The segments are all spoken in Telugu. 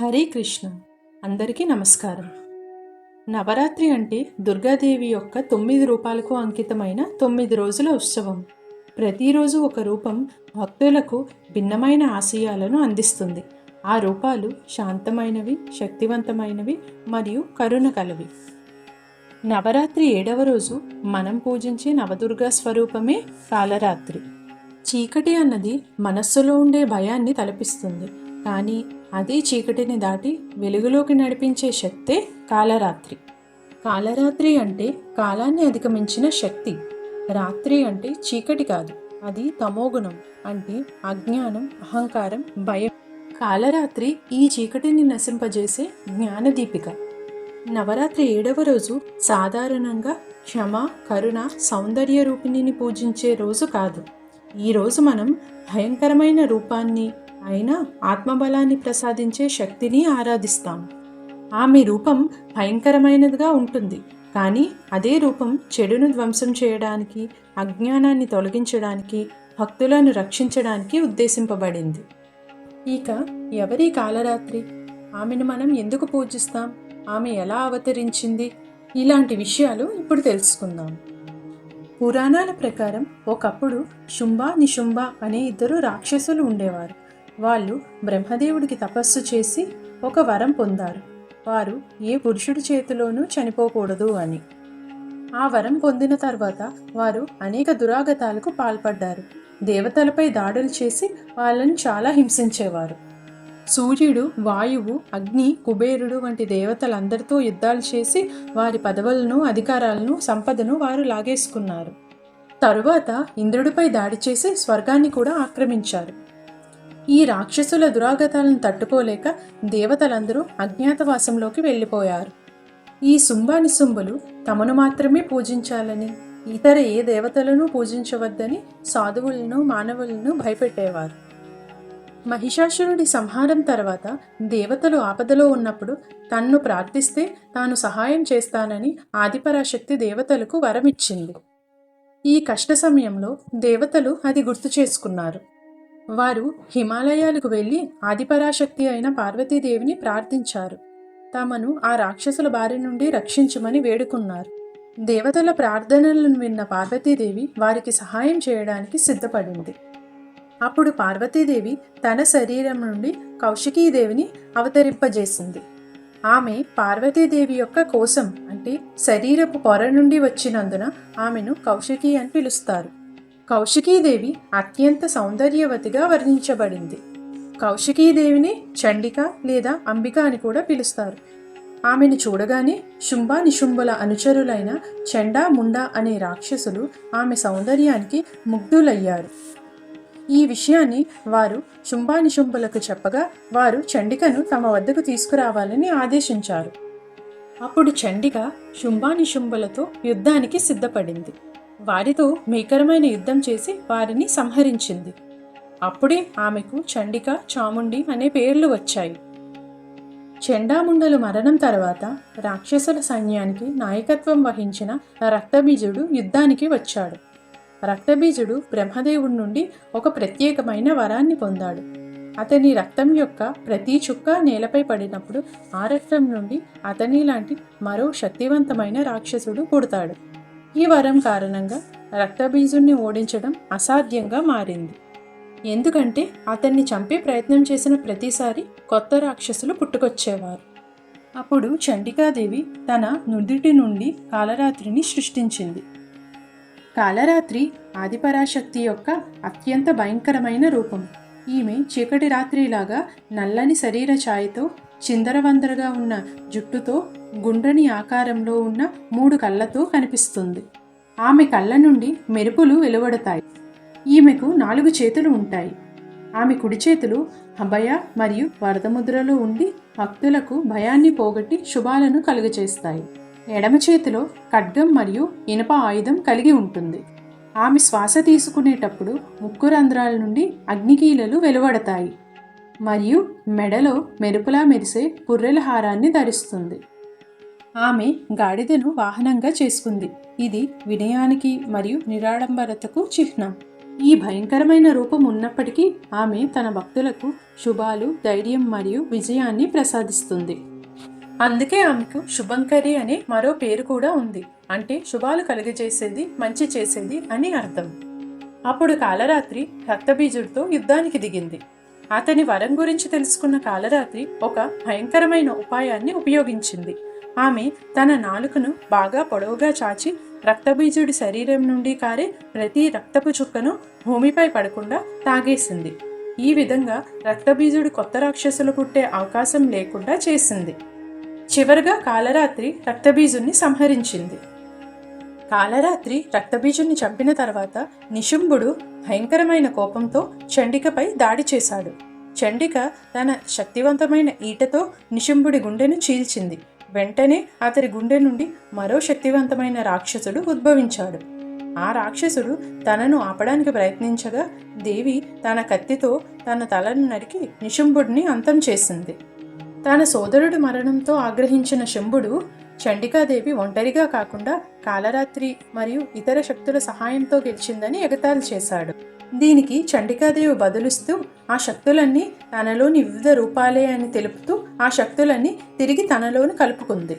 హరే కృష్ణ. అందరికీ నమస్కారం. నవరాత్రి అంటే దుర్గాదేవి యొక్క తొమ్మిది రూపాలకు అంకితమైన తొమ్మిది రోజుల ఉత్సవం. ప్రతిరోజు ఒక రూపం భక్తులకు భిన్నమైన ఆశయాలను అందిస్తుంది. ఆ రూపాలు శాంతమైనవి శక్తివంతమైనవి మరియు కరుణ కలవి. నవరాత్రి ఏడవ రోజు మనం పూజించే నవదుర్గా స్వరూపమే కాలరాత్రి. చీకటి అన్నది మనస్సులో ఉండే భయాన్ని తలపిస్తుంది. కానీ అదే చీకటిని దాటి వెలుగులోకి నడిపించే శక్తే కాలరాత్రి. కాలరాత్రి అంటే కాలాన్ని అధిగమించిన శక్తి. రాత్రి అంటే చీకటి కాదు అది తమోగుణం అంటే అజ్ఞానం అహంకారం భయం. కాలరాత్రి ఈ చీకటిని నశింపజేసే జ్ఞానదీపిక. నవరాత్రి ఏడవ రోజు సాధారణంగా క్షమ కరుణ సౌందర్య రూపిణిని పూజించే రోజు కాదు. ఈ రోజు మనం భయంకరమైన రూపాన్ని అయినా ఆత్మబలాన్ని ప్రసాదించే శక్తిని ఆరాధిస్తాం. ఆమె రూపం భయంకరమైనదిగా ఉంటుంది. కానీ అదే రూపం చెడును ధ్వంసం చేయడానికి అజ్ఞానాన్ని తొలగించడానికి భక్తులను రక్షించడానికి ఉద్దేశింపబడింది. ఇక ఎవరి కాలరాత్రి? ఆమెను మనం ఎందుకు పూజిస్తాం? ఆమె ఎలా అవతరించింది? ఇలాంటి విషయాలు ఇప్పుడు తెలుసుకుందాం. పురాణాల ప్రకారం ఒకప్పుడు శుంభ నిశుంభ అనే ఇద్దరు రాక్షసులు ఉండేవారు. వాళ్ళు బ్రహ్మదేవుడికి తపస్సు చేసి ఒక వరం పొందారు. వారు ఏ పురుషుడి చేతిలోనూ చనిపోకూడదు అని. ఆ వరం పొందిన తర్వాత వారు అనేక దురాగతాలకు పాల్పడ్డారు. దేవతలపై దాడులు చేసి వాళ్ళని చాలా హింసించేవారు. సూర్యుడు వాయువు అగ్ని కుబేరుడు వంటి దేవతలందరితో యుద్ధాలు చేసి వారి పదవులను అధికారాలను సంపదను వారు లాగేసుకున్నారు. తరువాత ఇంద్రుడిపై దాడి చేసి స్వర్గాన్ని కూడా ఆక్రమించారు. ఈ రాక్షసుల దురాగతాలను తట్టుకోలేక దేవతలందరూ అజ్ఞాతవాసంలోకి వెళ్ళిపోయారు. ఈ శుంభానిశుంభులు తమను మాత్రమే పూజించాలని ఇతర ఏ దేవతలను పూజించవద్దని సాధువులను మానవులను భయపెట్టేవారు. మహిషాసురుడి సంహారం తర్వాత దేవతలు ఆపదలో ఉన్నప్పుడు తన్ను ప్రార్థిస్తే తాను సహాయం చేస్తానని ఆదిపరాశక్తి దేవతలకు వరమిచ్చింది. ఈ కష్ట సమయంలో దేవతలు అది గుర్తు చేసుకున్నారు. వారు హిమాలయాలకు వెళ్ళి ఆదిపరాశక్తి అయిన పార్వతీదేవిని ప్రార్థించారు. తమను ఆ రాక్షసుల బారి నుండి రక్షించమని వేడుకున్నారు. దేవతల ప్రార్థనలను విన్న పార్వతీదేవి వారికి సహాయం చేయడానికి సిద్ధపడింది. అప్పుడు పార్వతీదేవి తన శరీరం నుండి కౌశికీదేవిని అవతరింపజేసింది. ఆమె పార్వతీదేవి యొక్క కోసం అంటే శరీరపు పొర నుండి వచ్చినందున ఆమెను కౌశికి అని పిలుస్తారు. కౌశికీదేవి అత్యంత సౌందర్యవతిగా వర్ణించబడింది. కౌశికీదేవిని చండిక లేదా అంబిక అని కూడా పిలుస్తారు. ఆమెను చూడగానే శుంభ నిశుంభుల అనుచరులైన చండా ముండా అనే రాక్షసులు ఆమె సౌందర్యానికి ముగ్ధులయ్యారు. ఈ విషయాన్ని వారు శుంభానిశుంభులకు చెప్పగా వారు చండికను తమ వద్దకు తీసుకురావాలని ఆదేశించారు. అప్పుడు చండిక శుంభానిశుంభులతో యుద్ధానికి సిద్ధపడింది. వారితో భీకరమైన యుద్ధం చేసి వారిని సంహరించింది. అప్పుడే ఆమెకు చండిక చాముండి అనే పేర్లు వచ్చాయి. చెండాముండలు మరణం తర్వాత రాక్షసుల సైన్యానికి నాయకత్వం వహించిన రక్తబీజుడు యుద్ధానికి వచ్చాడు. రక్తబీజుడు బ్రహ్మదేవుడి నుండి ఒక ప్రత్యేకమైన వరాన్ని పొందాడు. అతని రక్తం యొక్క ప్రతి చుక్క నేలపై పడినప్పుడు ఆ రక్తం నుండి అతని లాంటి మరో శక్తివంతమైన రాక్షసుడు పుడతాడు. ఈ వరం కారణంగా రక్తబీజుణ్ణి ఓడించడం అసాధ్యంగా మారింది. ఎందుకంటే అతన్ని చంపే ప్రయత్నం చేసిన ప్రతిసారి కొత్త రాక్షసులు పుట్టుకొచ్చేవారు. అప్పుడు చండికాదేవి తన నుదిటి నుండి కాలరాత్రిని సృష్టించింది. కాలరాత్రి ఆదిపరాశక్తి యొక్క అత్యంత భయంకరమైన రూపం. ఈమె చీకటి రాత్రిలాగా నల్లని శరీర ఛాయతో చిందరవందరగా ఉన్న జుట్టుతో గుండ్రని ఆకారంలో ఉన్న మూడు కళ్ళతో కనిపిస్తుంది. ఆమె కళ్ళ నుండి మెరుపులు వెలువడతాయి. ఈమెకు నాలుగు చేతులు ఉంటాయి. ఆమె కుడి చేతులు అభయ మరియు వరదముద్రలో ఉండి భక్తులకు భయాన్ని పోగొట్టి శుభాలను కలుగచేస్తాయి. ఎడమ చేతిలో ఖడ్గం మరియు ఇనుప ఆయుధం కలిగి ఉంటుంది. ఆమె శ్వాస తీసుకునేటప్పుడు ముక్కు రంధ్రాల నుండి అగ్నికీలలు వెలువడతాయి. మరియు మెడలో మెరుపులా మెరిసే పుర్రెల హారాన్ని ధరిస్తుంది. ఆమె గాడిదను వాహనంగా చేసుకుంది. ఇది వినయానికి మరియు నిరాడంబరతకు చిహ్నం. ఈ భయంకరమైన రూపం ఉన్నప్పటికీ ఆమె తన భక్తులకు శుభాలు ధైర్యం మరియు విజయాన్ని ప్రసాదిస్తుంది. అందుకే ఆమెకు శుభంకరి అనే మరో పేరు కూడా ఉంది. అంటే శుభాలు కలుగజేసేది మంచి చేసేది అని అర్థం. అప్పుడు కాలరాత్రి రక్తబీజుడితో యుద్ధానికి దిగింది. అతని వరం గురించి తెలుసుకున్న కాలరాత్రి ఒక భయంకరమైన ఉపాయాన్ని ఉపయోగించింది. ఆమె తన నాలుకను బాగా పొడవుగా చాచి రక్తబీజుడి శరీరం నుండి కారే ప్రతి రక్తపు చుక్కను భూమిపై పడకుండా తాగేసింది. ఈ విధంగా రక్తబీజుడు కొత్త రాక్షసులు పుట్టే అవకాశం లేకుండా చేసింది. చివరగా కాలరాత్రి రక్తబీజుణ్ణి సంహరించింది. కాలరాత్రి రక్తబీజుణ్ణి చంపిన తర్వాత నిశుంభుడు భయంకరమైన కోపంతో చండికపై దాడి చేశాడు. చండిక తన శక్తివంతమైన ఈటతో నిశుంభుడి గుండెను చీల్చింది. వెంటనే అతడి గుండె నుండి మరో శక్తివంతమైన రాక్షసుడు ఉద్భవించాడు. ఆ రాక్షసుడు తనను ఆపడానికి ప్రయత్నించగా దేవి తన కత్తితో తన తలను నరికి నిశుంభుడిని అంతం చేసింది. తన సోదరుడి మరణంతో ఆగ్రహించిన శంభుడు చండికాదేవి ఒంటరిగా కాకుండా కాలరాత్రి మరియు ఇతర శక్తుల సహాయంతో గెలిచిందని ఎగతాళి చేశాడు. దీనికి చండికాదేవి బదులుస్తూ ఆ శక్తులన్నీ తనలోని వివిధ రూపాలే అని తెలుపుతూ ఆ శక్తులన్నీ తిరిగి తనలోని కలుపుకుంది.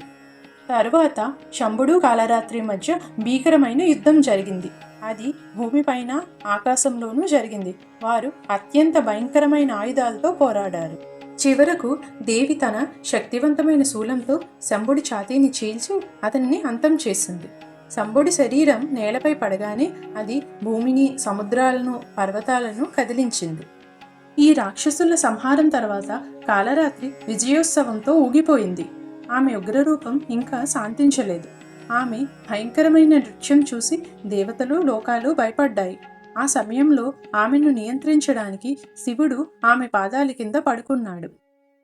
తరువాత శంభుడు కాలరాత్రి మధ్య భీకరమైన యుద్ధం జరిగింది. అది భూమిపైన ఆకాశంలోనూ జరిగింది. వారు అత్యంత భయంకరమైన ఆయుధాలతో పోరాడారు. చివరకు దేవి తన శక్తివంతమైన శూలంతో శంభుడి ఛాతీని చీల్చి అతన్ని అంతం చేసింది. శంభుడి శరీరం నేలపై పడగానే అది భూమిని సముద్రాలను పర్వతాలను కదిలించింది. ఈ రాక్షసుల సంహారం తర్వాత కాలరాత్రి విజయోత్సవంతో ఊగిపోయింది. ఆమె ఉగ్రరూపం ఇంకా శాంతించలేదు. ఆమె భయంకరమైన నృత్యం చూసి దేవతలు లోకాలు భయపడ్డాయి. ఆ సమయంలో ఆమెను నియంత్రించడానికి శివుడు ఆమె పాదాల కింద పడుకున్నాడు.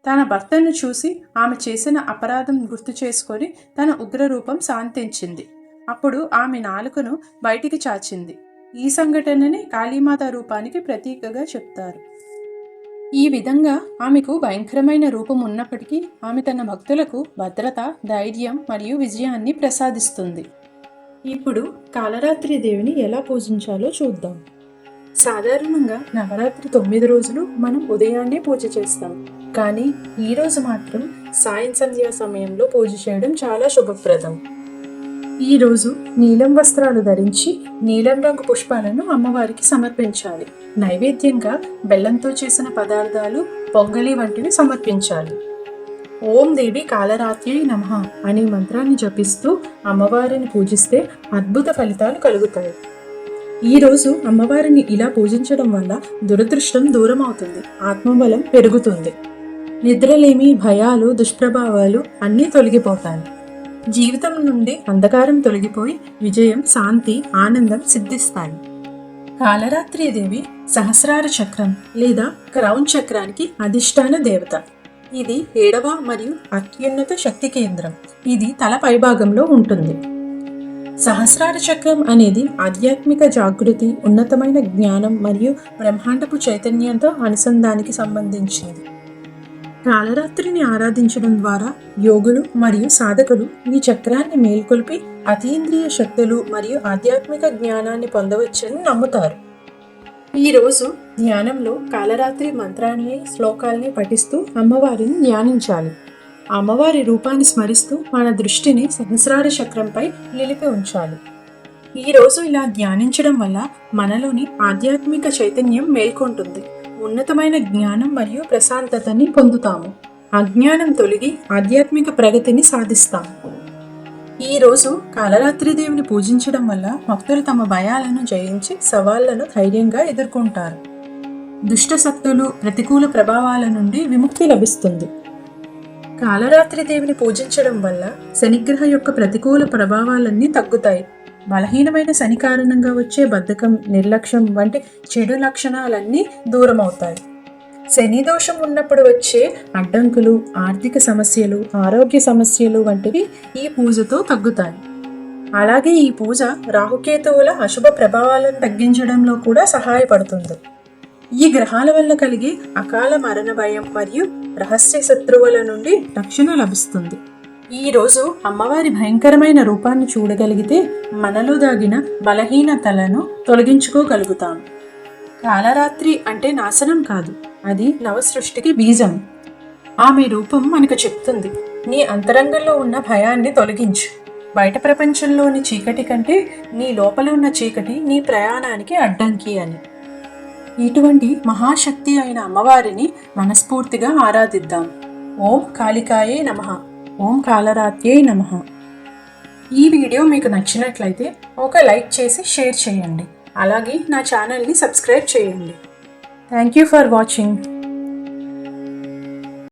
తన భర్తను చూసి ఆమె చేసిన అపరాధం గుర్తు చేసుకొని తన ఉగ్రరూపం శాంతించింది. అప్పుడు ఆమె నాలుకను బయటికి చాచింది. ఈ సంఘటనని కాళీమాత రూపానికి ప్రతీకగా చెప్తారు. ఈ విధంగా ఆమెకు భయంకరమైన రూపం ఉన్నప్పటికీ ఆమె తన భక్తులకు భద్రత ధైర్యం మరియు విజయాన్ని ప్రసాదిస్తుంది. ఇప్పుడు కాలరాత్రి దేవిని ఎలా పూజించాలో చూద్దాం. సాధారణంగా నవరాత్రి తొమ్మిది రోజులు మనం ఉదయాన్నే పూజ చేస్తాం. కానీ ఈరోజు మాత్రం సాయం సంధ్యా సమయంలో పూజ చేయడం చాలా శుభప్రదం. ఈరోజు నీలం వస్త్రాలు ధరించి నీలం రంగు పుష్పాలను అమ్మవారికి సమర్పించాలి. నైవేద్యంగా బెల్లంతో చేసిన పదార్థాలు పొంగలి వంటివి సమర్పించాలి. ఓం దేవి కాలరాత్రి నమః అనే మంత్రాన్ని జపిస్తూ అమ్మవారిని పూజిస్తే అద్భుత ఫలితాలు కలుగుతాయి. ఈ రోజు అమ్మవారిని ఇలా పూజించడం వల్ల దురదృష్టం దూరం అవుతుంది ఆత్మబలం పెరుగుతుంది. నిద్రలేమి భయాలు దుష్ప్రభావాలు అన్నీ తొలగిపోతాయి. జీవితం నుండి అంధకారం తొలగిపోయి విజయం శాంతి ఆనందం సిద్ధిస్తాయి. కాలరాత్రి దేవి సహస్రార చక్రం లేదా క్రౌన్ చక్రానికి అధిష్టాన దేవత. ఇది ఏడవ మరియు అత్యున్నత శక్తి కేంద్రం. ఇది తల పైభాగంలో ఉంటుంది. సహస్రార చక్రం అనేది ఆధ్యాత్మిక జాగృతి ఉన్నతమైన జ్ఞానం మరియు బ్రహ్మాండపు చైతన్యంతో అనుసంధానికి సంబంధించింది. కాలరాత్రిని ఆరాధించడం ద్వారా యోగులు మరియు సాధకులు ఈ చక్రాన్ని మేల్కొల్పి అతీంద్రియ శక్తులు మరియు ఆధ్యాత్మిక జ్ఞానాన్ని పొందవచ్చని నమ్ముతారు. ఈ రోజు ధ్యానంలో కాలరాత్రి మంత్రాన్ని శ్లోకాల్ని పఠిస్తూ అమ్మవారిని ధ్యానించాలి. అమ్మవారి రూపాన్ని స్మరిస్తూ మన దృష్టిని సహస్రార చక్రంపై నిలిపి ఉంచాలి. ఈ రోజు ఇలా ధ్యానించడం వల్ల మనలోని ఆధ్యాత్మిక చైతన్యం మేల్కొంటుంది. ఉన్నతమైన జ్ఞానం మరియు ప్రశాంతతని పొందుతాము. అజ్ఞానం తొలగి ఆధ్యాత్మిక ప్రగతిని సాధిస్తాము. ఈ రోజు కాలరాత్రి పూజించడం వల్ల భక్తులు తమ భయాలను జయించి సవాళ్ళను ధైర్యంగా ఎదుర్కొంటారు. దుష్ట శక్తులు ప్రతికూల ప్రభావాల నుండి విముక్తి లభిస్తుంది. కాలరాత్రి దేవిని పూజించడం వల్ల శనిగ్రహ యొక్క ప్రతికూల ప్రభావాలన్నీ తగ్గుతాయి. బలహీనమైన శని కారణంగా వచ్చే బద్ధకం నిర్లక్ష్యం వంటి చెడు లక్షణాలన్నీ దూరం అవుతాయి శని దోషం ఉన్నప్పుడు వచ్చే అడ్డంకులు ఆర్థిక సమస్యలు ఆరోగ్య సమస్యలు వంటివి ఈ పూజతో తగ్గుతాయి. అలాగే ఈ పూజ రాహుకేతువుల అశుభ ప్రభావాలను తగ్గించడంలో కూడా సహాయపడుతుంది. ఈ గ్రహాల వల్ల కలిగే అకాల మరణ భయం మరియు రహస్య శత్రువుల నుండి రక్షణ లభిస్తుంది. ఈ రోజు అమ్మవారి భయంకరమైన రూపాన్ని చూడగలిగితే మనలో దాగిన బలహీనతలను తొలగించుకోగలుగుతాం. కాలరాత్రి అంటే నాశనం కాదు అది నవసృష్టికి బీజం. ఆమె రూపం మనకు చెప్తుంది నీ అంతరంగంలో ఉన్న భయాన్ని తొలగించు. బయట ప్రపంచంలోని చీకటి కంటే నీ లోపల ఉన్న చీకటి నీ ప్రయాణానికి అడ్డంకి అని. ఇటువంటి మహాశక్తి అయిన అమ్మవారిని మనస్ఫూర్తిగా ఆరాధిద్దాం. ఓం కాళికాయే నమః. ఓం కాలరాత్యే నమః. ఈ వీడియో మీకు నచ్చినట్లయితే ఒక లైక్ చేసి షేర్ చేయండి. అలాగే నా ఛానల్ని సబ్స్క్రైబ్ చేయండి. Thank you for watching.